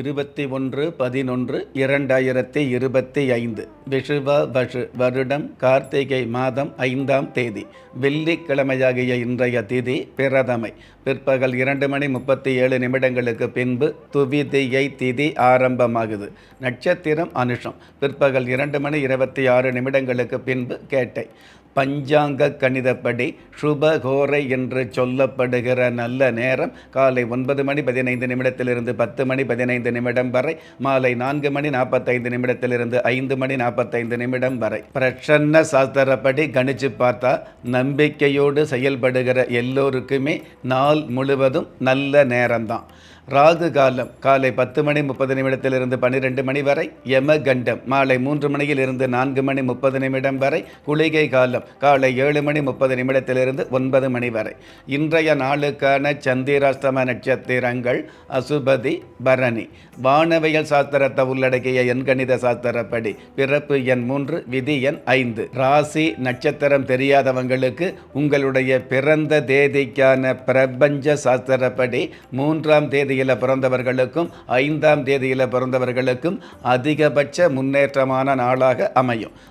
இருபத்தி ஒன்று பதினொன்று இரண்டாயிரத்தி இருபத்தி ஐந்து. விஷுவ வஷு வருடம் கார்த்திகை மாதம் ஐந்தாம் தேதி. வெள்ளிக்கிழமையாகிய இன்றைய திதி பிரதமை. பிற்பகல் இரண்டு மணி முப்பத்தி ஏழு நிமிடங்களுக்கு பின்பு துவிதியை திதி ஆரம்பமாகுது. நட்சத்திரம் அனுஷம். பிற்பகல் இரண்டு மணி இருபத்தி ஆறு நிமிடங்களுக்கு பின்பு கேட்டை. பஞ்சாங்க கணிதப்படி சுபகோரை என்று சொல்லப்படுகிற நல்ல நேரம் காலை ஒன்பது மணி பதினைந்து நிமிடத்திலிருந்து பத்து மணி பதினைந்து நிமிடம் வரை மாலை நான்கு மணி நாற்பத்தைந்து நிமிடத்திலிருந்து ஐந்து மணி நாற்பத்தைந்து நிமிடம் வரை. பிரசன்ன சாஸ்திரப்படி கணிச்சு பார்த்தா நம்பிக்கையோடு செயல்படுகிற எல்லோருக்குமே நாள் முழுவதும் நல்ல நேரம்தான். ராகு காலம் காலை பத்து மணி முப்பது நிமிடத்திலிருந்து பன்னிரெண்டு மணி வரை யம கண்டம் மாலை மூன்று மணியிலிருந்து நான்கு மணி முப்பது நிமிடம் வரை குளிகை காலம் காலை ஏழு மணி முப்பது நிமிடத்திலிருந்து ஒன்பது மணி வரை. இன்றைய நாளுக்கான சந்திராஸ்தம நட்சத்திரங்கள் அசுபதி பரணி. வானவியல் சாஸ்திரத்தை உள்ளடக்கிய எண்கணித சாஸ்திரப்படி பிறப்பு எண் மூன்று விதி எண் ஐந்து. ராசி நட்சத்திரம் தெரியாதவங்களுக்கு உங்களுடைய பிறந்த தேதிக்கான பிரபஞ்ச சாஸ்திரப்படி மூன்றாம் தேதியில் பிறந்தவர்களுக்கும் ஐந்தாம் தேதியில் பிறந்தவர்களுக்கும் அதிகபட்ச முன்னேற்றமான நாளாக அமையும்.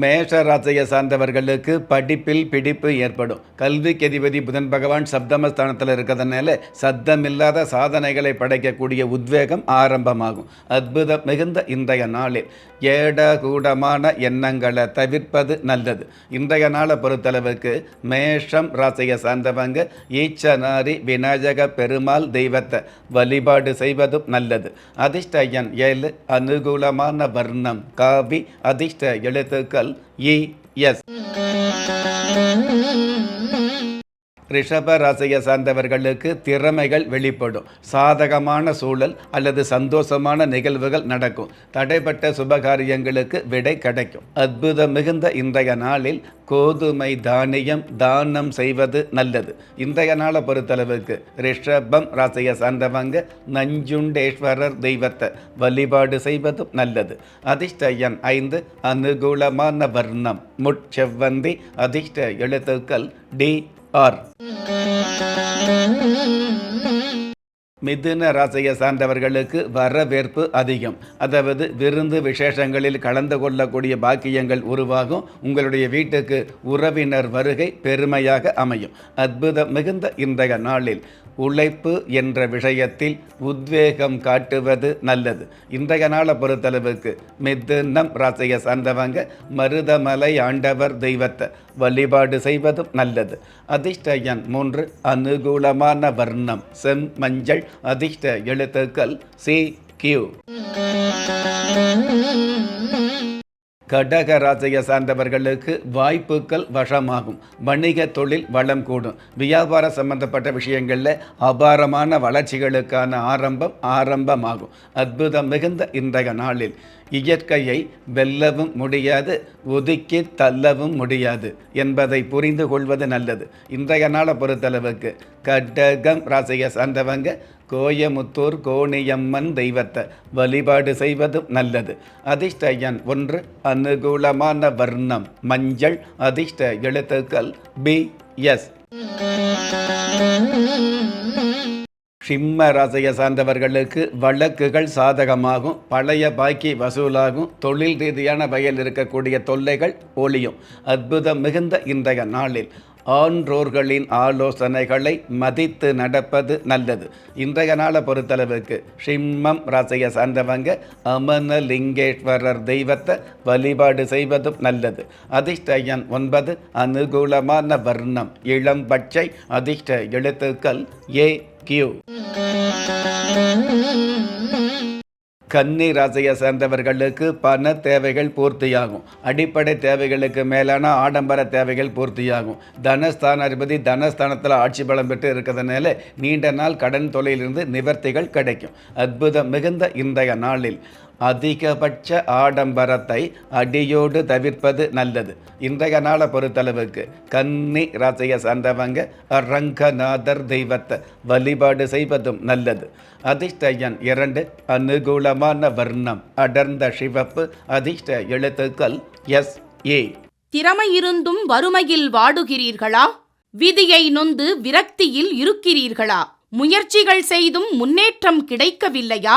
மேஷ ராசியை சார்ந்தவர்களுக்கு படிப்பில் பிடிப்பு ஏற்படும். கல்விக்கு அதிபதி புதன் பகவான் சப்தமஸ்தானத்தில் இருக்கிறதுனால சத்தமில்லாத சாதனைகளை படைக்கக்கூடிய உத்வேகம் ஆரம்பமாகும். அற்புதம் மிகுந்த இன்றைய நாளில் ஏட கூடமான எண்ணங்களை தவிர்ப்பது நல்லது. இன்றைய நாளை பொறுத்தளவுக்கு மேஷம் ராசியை சார்ந்தவங்க ஈச்சனாரி விநாயக பெருமாள் தெய்வத்தை வழிபாடு செய்வதும் நல்லது. அதிர்ஷ்ட எண் ஏழு அனுகூலமான வர்ணம் காவி அதிர்ஷ்ட எழுத்துக்கள் இ எஸ். ரிஷப ராசியை சார்ந்தவர்களுக்கு திறமைகள் வெளிப்படும். சாதகமான சூழல் அல்லது சந்தோஷமான நிகழ்வுகள் நடக்கும். தடைப்பட்ட சுபகாரியங்களுக்கு விடை கிடைக்கும். அற்புதம் மிகுந்த இன்றைய நாளில் கோதுமை தானியம் தானம் செய்வது நல்லது. இன்றைய நாளை பொறுத்தளவுக்கு ரிஷபம் ராசியை சார்ந்தவங்க நஞ்சுண்டேஸ்வரர் தெய்வத்தை வழிபாடு செய்வதும் நல்லது. அதிர்ஷ்டயன் ஐந்து அனுகூலமான வர்ணம். முட்செவ்வந்தி அதிர்ஷ்ட எழுத்துக்கள் டி ஆர். மிதுன ராசியை சார்ந்தவர்களுக்கு வரவேற்பு அதிகம். அதாவது விருந்து விசேஷங்களில் கலந்து கொள்ளக்கூடிய பாக்கியங்கள் உருவாகும். உங்களுடைய வீட்டுக்கு உறவினர் வருகை பெருமையாக அமையும். அற்புதம் மிகுந்த இன்றைய நாளில். உழைப்பு என்ற விஷயத்தில் உத்வேகம் காட்டுவது நல்லது. இன்றைய நாளை பொறுத்தளவுக்கு மிதுனம் ராசியை சார்ந்தவங்க மருதமலை ஆண்டவர் தெய்வத்தை வழிபாடு செய்வதும் நல்லது. அதிர்ஷ்ட எண் மூன்று அனுகூலமான வர்ணம் செம் மஞ்சள் அதிர்ஷ்ட எழுத்துக்கள் சி கியூ. கடக ராசியை சார்ந்தவர்களுக்கு வாய்ப்புகள் வசமாகும். வணிக தொழில் வளம் கூடும். வியாபார சம்பந்தப்பட்ட விஷயங்களில் அபாரமான வளர்ச்சிகளுக்கான ஆரம்பம் ஆரம்பமாகும். அற்புதம் மிகுந்த இன்றைய நாளில். இயற்கையை வெல்லவும் முடியாது ஒதுக்கி தள்ளவும் முடியாது என்பதை புரிந்து கொள்வது நல்லது. இன்றைய நாளை பொறுத்தளவுக்கு கடகம் ராசியை சார்ந்தவங்க கோயமுத்தூர் கோணியம்மன் தெய்வத்தை வழிபாடு செய்வதும் நல்லது. அதிர்ஷ்ட எண் ஒன்று அனுகூலமான வர்ணம் மஞ்சள் அதிர்ஷ்ட எழுத்துக்கள் பி எஸ். சிம்ம ராசியை சார்ந்தவர்களுக்கு வழக்குகள் சாதகமாகும் பழைய பாக்கி வசூலாகும் தொழில் ரீதியான வகையில் இருக்கக்கூடிய தொல்லைகள் ஒளியும் அற்புதம் மிகுந்த இன்றைய நாளில் ஆன்றோர்களின் ஆலோசனைகளை மதித்து நடப்பது நல்லது. இன்றைய நாளை பொறுத்தளவுக்கு சிம்மம் ராசியை சார்ந்தவங்க அமனலிங்கேஸ்வரர் தெய்வத்தை வழிபாடு செய்வதும் நல்லது. அதிர்ஷ்டயன் ஒன்பது அனுகூலமான வர்ணம் இளம் பச்சை அதிர்ஷ்ட எழுத்துக்கள் ஏ கியூ கன்னி ராசியை சேர்ந்தவர்களுக்கு பண தேவைகள் பூர்த்தியாகும். அடிப்படை தேவைகளுக்கு மேலான ஆடம்பர தேவைகள் பூர்த்தியாகும். தனஸ்தானாதிபதி தனஸ்தானத்தில் ஆட்சி பலம் பெற்று இருக்கிறதுனால நீண்ட நாள் கடன் தொலையிலிருந்து நிவர்த்திகள் கிடைக்கும். அற்புதம் மிகுந்த இன்றைய நாளில். அதிகபட்ச ஆடம்பரத்தை அடியோடு தவிர்ப்பது நல்லது. இன்றைய நாளை பொறுத்தளவுக்கு கன்னி ராசியை சார்ந்தவங்க ரங்கநாதர் தெய்வத்தை வழிபாடு செய்வதும் நல்லது. அதிர்ஷ்டயன் இரண்டு அனுகூலமான வர்ணம் அடர்ந்த சிவப்பு. அதிர்ஷ்ட எழுத்துக்கள் எஸ் ஏ. திறமை இருந்தும் வறுமையில் வாடுகிறீர்களா? விதியை நொந்து விரக்தியில் இருக்கிறீர்களா? முயற்சிகள் செய்தும் முன்னேற்றம் கிடைக்கவில்லையா?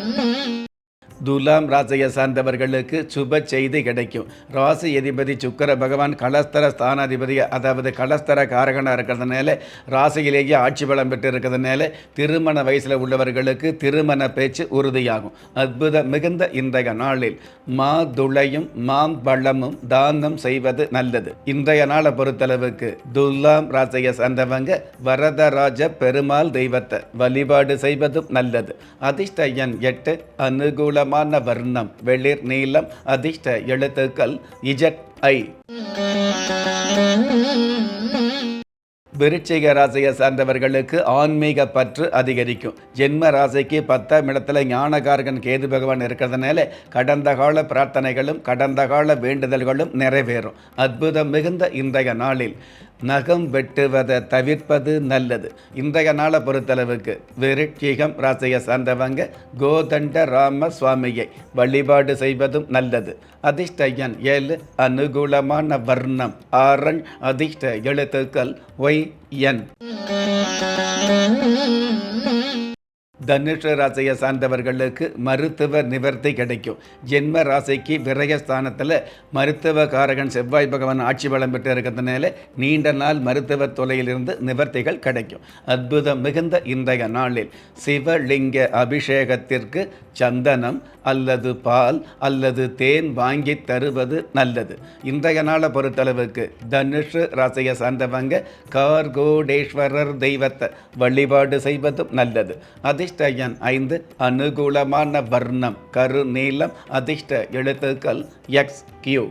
துலாம் ராசியை சார்ந்தவர்களுக்கு சுப செய்தி கிடைக்கும். ராசி அதிபதி சுக்கர பகவான் கலஸ்தர ஸ்தானாதிபதி அதாவது கலஸ்தர காரகனாக இருக்கிறதுனால ராசியிலேயே ஆட்சி பலம் பெற்று இருக்கிறதுனால திருமண வயசில் உள்ளவர்களுக்கு திருமண பேச்சு உறுதியாகும். அற்புத மிகுந்த இன்றைய நாளில் மா துளையும் மாம் பழமும் தானம் செய்வது நல்லது. இன்றைய நாளை பொறுத்தளவுக்கு துலாம் ராசியை சார்ந்தவங்க வரதராஜ பெருமாள் தெய்வத்தை வழிபாடு செய்வதும் நல்லது. அதிர்ஷ்ட எண் எட்டு அனுகூலம் அனுகூலமான வர்ணம் வெளிர் நீளம் அதிர்ஷ்ட எழுத்துக்கள் இஜட் ஐ. விருச்சிக ராசியை சார்ந்தவர்களுக்கு ஆன்மீக பற்று அதிகரிக்கும். ஜென்ம ராசிக்கு பத்தாம் இடத்துல ஞானகாரகன் கேது பகவான் இருக்கிறதுனால கடந்த கால பிரார்த்தனைகளும் கடந்த கால வேண்டுதல்களும் நிறைவேறும். அற்புதம் மிகுந்த இன்றைய நாளில். நகம் வெட்டுவதை தவிர்ப்பது நல்லது. இன்றைய நாளை பொறுத்தளவுக்கு விருட்சிகம் ராசியை சார்ந்தவங்க கோதண்ட ராம சுவாமியை வழிபாடு செய்வதும் நல்லது. அதிர்ஷ்டயன் ஏழு அனுகூலமான வர்ணம் ஆரண் அதிர்ஷ்ட எழுத்துக்கள் ஒய் என். தனுஷ ராசியை சார்ந்தவர்களுக்கு மருத்துவ நிவர்த்தி கிடைக்கும். ஜென்ம ராசிக்கு விரயஸ்தானத்தில் மருத்துவ காரகன் செவ்வாய் பகவான் ஆட்சி பலம் பெற்று இருக்கிறதுனால நீண்ட நாள் மருத்துவ தொலையிலிருந்து நிவர்த்திகள் கிடைக்கும். அற்புதம் மிகுந்த இன்றைய நாளில் சிவலிங்க அபிஷேகத்திற்கு சந்தனம் அல்லது பால் அல்லது தேன் வாங்கி தருவது நல்லது. இன்றைய நாளை பொறுத்தளவுக்கு தனுஷ் ராசியை சார்ந்தவங்க கார்கோடேஸ்வரர் தெய்வத்தை வழிபாடு செய்வதும் நல்லது. அதிர்ஷ்ட எண் ஐந்து அனுகூலமான வர்ணம் கரு நீளம் அதிர்ஷ்ட எழுத்துக்கள் எக்ஸ் கியூ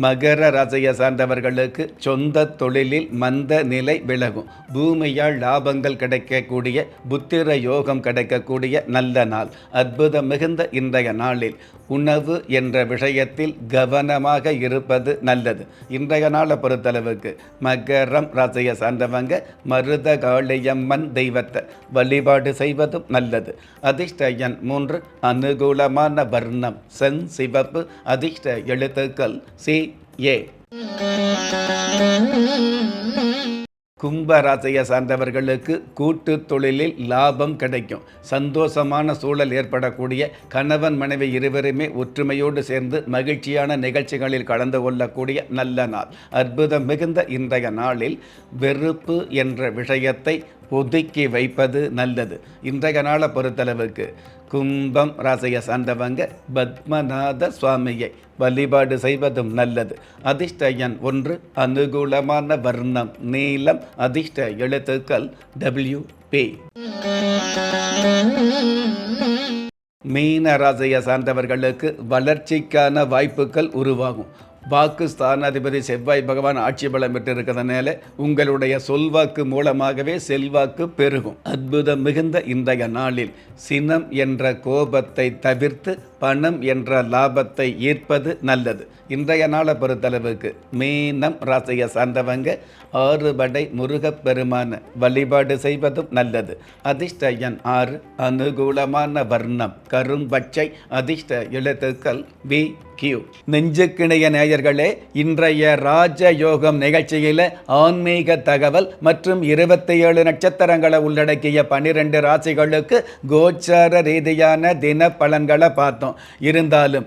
மகர ராசியை சார்ந்தவர்களுக்கு சொந்த தொழிலில் மந்த நிலை விலகும். பூமியால் லாபங்கள் கிடைக்கக்கூடிய புத்திர யோகம் கிடைக்கக்கூடிய நல்ல நாள். அற்புதம் மிகுந்த இன்றைய நாளில். உணவு என்ற விஷயத்தில் கவனமாக இருப்பது நல்லது. இன்றைய நாளை பொறுத்தளவுக்கு மகரம் ராசியை சார்ந்தவங்க மருத காளியம்மன் தெய்வத்தை வழிபாடு செய்வதும் நல்லது. அதிர்ஷ்டயன் மூன்று அனுகூலமான வர்ணம் செங் சிவப்பு அதிர்ஷ்ட எழுத்துக்கள் சி ஏ. கும்பராசையை சார்ந்தவர்களுக்கு கூட்டு தொழிலில் லாபம் கிடைக்கும். சந்தோஷமான சூழல் ஏற்படக்கூடிய கணவன் மனைவி இருவருமே ஒற்றுமையோடு சேர்ந்து மகிழ்ச்சியான நிகழ்ச்சிகளில் கலந்து கொள்ளக்கூடிய நல்ல நாள். அற்புதம் மிகுந்த இன்றைய நாளில் வெறுப்பு என்ற விஷயத்தை ஒதுக்கி வைப்பது நல்லது. இன்றைய நாளை பொறுத்தளவுக்கு கும்பம் ராசியை சார்ந்தவங்க பத்மநாத சுவாமியை வழிபாடு செய்வதும் நல்லது. அதிர்ஷ்ட எண் ஒன்று அனுகூலமான வர்ணம் நீளம் அதிர்ஷ்ட எழுத்துக்கள் டபிள்யூ பி மீன ராசியை சார்ந்தவர்களுக்கு வளர்ச்சிக்கான வாய்ப்புகள் உருவாகும். வாக்கு ஸ்தானாதிபதி செவ்வாய் பகவான் ஆட்சி பலம் பெற்று இருக்கிறதுனால உங்களுடைய சொல்வாக்கு மூலமாகவே செல்வாக்கு பெருகும். அற்புதம் மிகுந்த இன்றைய நாளில் சினம் என்ற கோபத்தை தவிர்த்து பணம் என்ற லாபத்தை ஈர்ப்பது நல்லது. இன்றைய நாளை பொறுத்தளவுக்கு மீனம் ராசியை சார்ந்தவங்க ஆறுபடை முருகப்பெருமான வழிபாடு செய்வதும் நல்லது. அதிர்ஷ்ட எண் ஆறு அனுகூலமான வர்ணம் கரும்பச்சை அதிர்ஷ்ட எழுத்துக்கள் வி கியூ நெஞ்சுக்கிணைய நேயர்களே இன்றைய ராஜ யோகம் நிகழ்ச்சியில் ஆன்மீக தகவல் மற்றும் இருபத்தி ஏழு நட்சத்திரங்களை உள்ளடக்கிய பன்னிரெண்டு ராசிகளுக்கு கோச்சார ரீதியான தின பலன்களை பார்த்தோம். இருந்தாலும்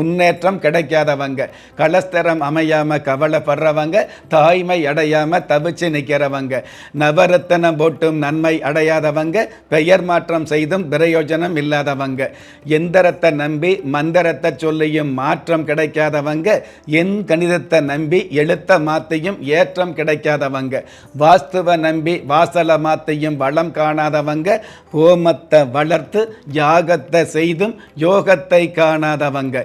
முன்னேற்றம் கிடைக்காதவங்க. கலஸ்தரம் அமையாமல் கவலைப்படுறவங்க தாய்மை அடையாமல் தவிச்சு நிற்கிறவங்க நவரத்தனம் போட்டும் நன்மை அடையாதவங்க பெயர் மாற்றம் செய்தும் பிரயோஜனம் இல்லாதவங்க. எந்திரத்தை நம்பி மந்திரத்தை சொல்லியும் மாற்றம் கிடைக்காதவங்க என் கணிதத்தை நம்பி எழுத்த மாத்தையும் ஏற்றம் கிடைக்காதவங்க. வாஸ்துவ நம்பி வாசல மாத்தையும் வளம் காணாதவங்க ஹோமத்தை வளர்த்து யாகத்தை செய்தும் யோகத்தை காணாதவங்க.